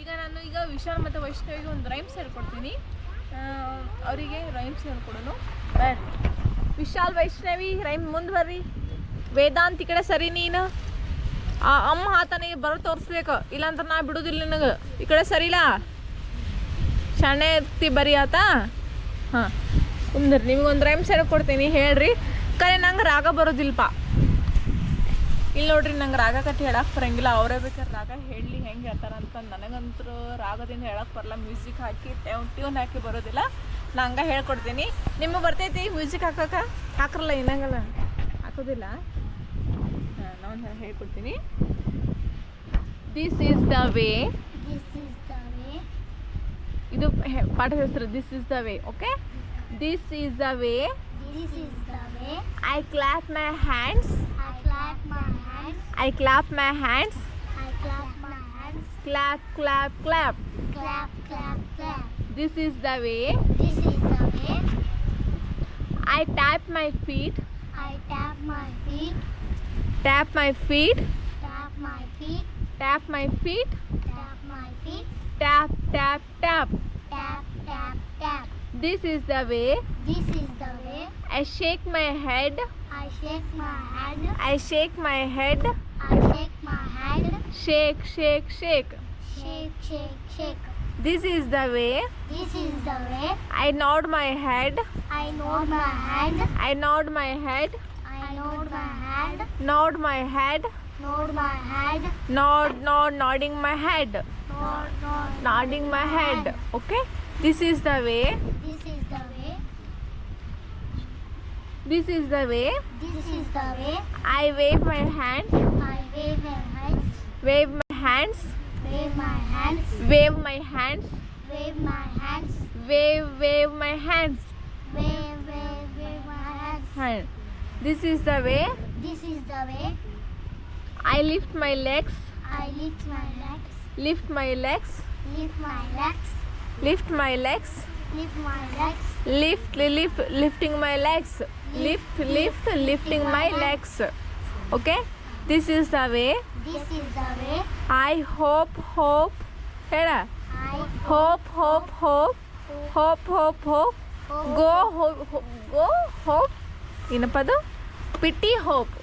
ಈಗ ನಾನು ಈಗ ವಿಶಾಲ್ ಮತ್ತು ವೈಷ್ಣವಿಗೆ ಒಂದು ರೈಮ್ಸ್ ಹೇಳ್ಕೊಡ್ತೀನಿ. ಅವರಿಗೆ ರೈಮ್ಸ್ ಹೇಳ್ಕೊಡೋನು ವಿಶಾಲ್, ವೈಷ್ಣವಿ ರೈಮ್ ಮುಂದೆ ಬರ್ರಿ. ವೇದಾಂತ್ ಈ ಕಡೆ ಸರಿ ನೀನು? ಆ ಅಮ್ಮ ಆತನಿಗೆ ಬರ ತೋರಿಸ್ಬೇಕು. ಇಲ್ಲಾಂದ್ರೆ ನಾ ಬಿಡೋದಿಲ್ಲ ನಿನಗೆ. ಈ ಕಡೆ ಸರಿಲಾ? ಶಾಣೆ ಎತ್ತಿ ಬರೀ ಆತ? ಹಾಂ. ಕುಂದ್ರಿ, ನಿಮಗೊಂದು ರೈಮ್ಸ್ ಹೇಳ್ಕೊಡ್ತೀನಿ, ಹೇಳ್ರಿ. ಕರೆ, ನಂಗೆ ರಾಗ ಬರೋದಿಲ್ಪ ಇಲ್ಲಿ ನೋಡ್ರಿ ನಂಗೆ ರಾಗ ಕಟ್ಟಿ ಹೇಳಕ್ಕೆ ಬರಂಗಿಲ್ಲ. ಅವರೇ ಬೇಕಾದ್ರೆ ರಾಗ ಹೇಳಿ ಹೆಂಗೆ ಹೇಳ್ತಾರ ಅಂತ ನನಗಂತೂ ರಾಗದಿಂದ ಹೇಳಕ್ಕೆ ಬರಲ್ಲ. ಮ್ಯೂಸಿಕ್ ಹಾಕಿ ಟ್ಯೂನ್ ಹಾಕಿ ಬರೋದಿಲ್ಲ. ನಾ ಹಂಗೆ ಹೇಳ್ಕೊಡ್ತೀನಿ. ನಿಮಗೆ ಬರ್ತೈತಿ ಮ್ಯೂಸಿಕ್ ಹಾಕಕ್ಕೆ? ಹಾಕ್ರಲ್ಲ ಇನ್ನಂಗಲ್ಲ? ಹಾಕೋದಿಲ್ಲ? ನಾನು ಹೇಳ್ಕೊಡ್ತೀನಿ. This is the way This is the way. ಇದು ಪಾಠ ಹೆಸರು this is the way okay this is the way This is the way. I clap my hands I clap my I clap my hands. I clap my hands. Clap, clap, clap. Clap, clap, clap. This is the way. This is the way. I tap my feet. I tap my feet. Tap my feet. Tap my feet. Tap my feet. Tap my feet. Tap, tap, tap. Tap, tap, tap. This is the way. This is the way. I shake my head. I shake my head. I shake my head. Shake, shake, shake. Shake, shake, shake. This is the way. This is the way. I nod my head. I nod my head. I nod my head. I nod my head. Nod my head. Nod my head. Nod, nod, nodding my head. Nod, nod. Nodding my head. Okay. This is the way. This is the way. This is the way. This is the way. I wave my hand. I wave my hand wave my hands Wave my hands. wave my hands Wave my hands. wave wave my hands Wave, wave, wave my hands. hand this is the way This is the way. i lift my legs I lift my legs. lift my legs Lift my legs. lift my legs Lift my legs. lift lift lifting my legs lift lift lifting my legs okay this is the way This is the way. i hope hope ಹೇಳ I hope hope hope hope hope hope go hope go hope ಏನಪ್ಪ ಅದು PT hope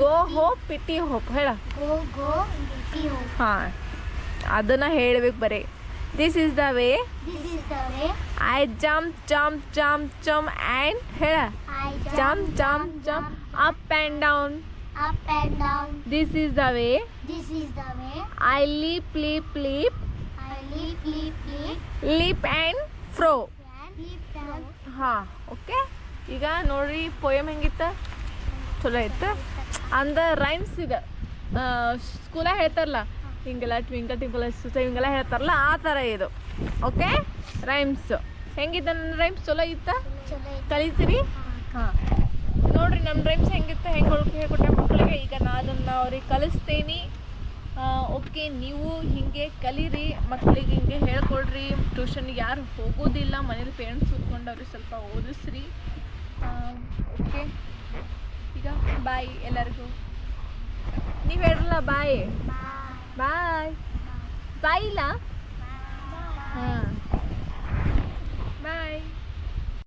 go hope PT hope ಹೇಳ go, go, go. ಹಾಂ ಅದನ್ನು ಹೇಳ್ಬೇಕು ಬರೀ this is the way This is the way. I jump jump jump jump and ಹೇಳ I jump jump jump up and down Up and down. This is the way This is the way. I leap leap leap I leap, leap, leap. Leap and fro And leap down. ಹಾಂ okay ಈಗ ನೋಡ್ರಿ poem ಹೆಂಗಿತ್ತ? ಚಲೋ ಇತ್ತು. ಅಂದ rhymes ಇದೆ. ಸ್ಕೂಲಾಗ ಹೇಳ್ತಾರಲ್ಲ ಹಿಂಗೆಲ್ಲ twinkle twinkle ಹಿಂಗೆಲ್ಲ ಹೇಳ್ತಾರಲ್ಲ ಆ ಥರ ಇದು. ಓಕೆ ರೈಮ್ಸ್ ಹೆಂಗಿತ್ತ ರೈಮ್ಸ್ ಚಲೋ ಇತ್ತ? ಕಲಿತೀರಿ? ಹಾಂ. ನೋಡ್ರಿ ನಮ್ಮ ಡ್ರೀಮ್ಸ್ ಹೆಂಗಿತ್ತು ಹೆಂಗೆ ಹೇಳ್ಕೊಟ್ಟೆ ಮಕ್ಕಳಿಗೆ ಈಗ ನಾನು ಅದನ್ನು ಅವ್ರಿಗೆ ಕಲಿಸ್ತೀನಿ. ಓಕೆ ನೀವು ಹಿಂಗೆ ಕಲೀರಿ ಮಕ್ಕಳಿಗೆ ಹಿಂಗೆ ಹೇಳ್ಕೊಡ್ರಿ. ಟ್ಯೂಷನ್ಗೆ ಯಾರು ಹೋಗೋದಿಲ್ಲ ಮನೇಲಿ ಪೇರೆಂಟ್ಸ್ ಕೂತ್ಕೊಂಡು ಅವ್ರಿಗೆ ಸ್ವಲ್ಪ ಓದಿಸ್ರಿ. ಓಕೆ ಈಗ ಬಾಯ್ ಎಲ್ಲರಿಗೂ. ನೀವು ಹೇಳ್ರಲ್ಲ ಬಾಯ್. ಬಾಯ್ ಬಾಯ್ ಇಲ್ಲ?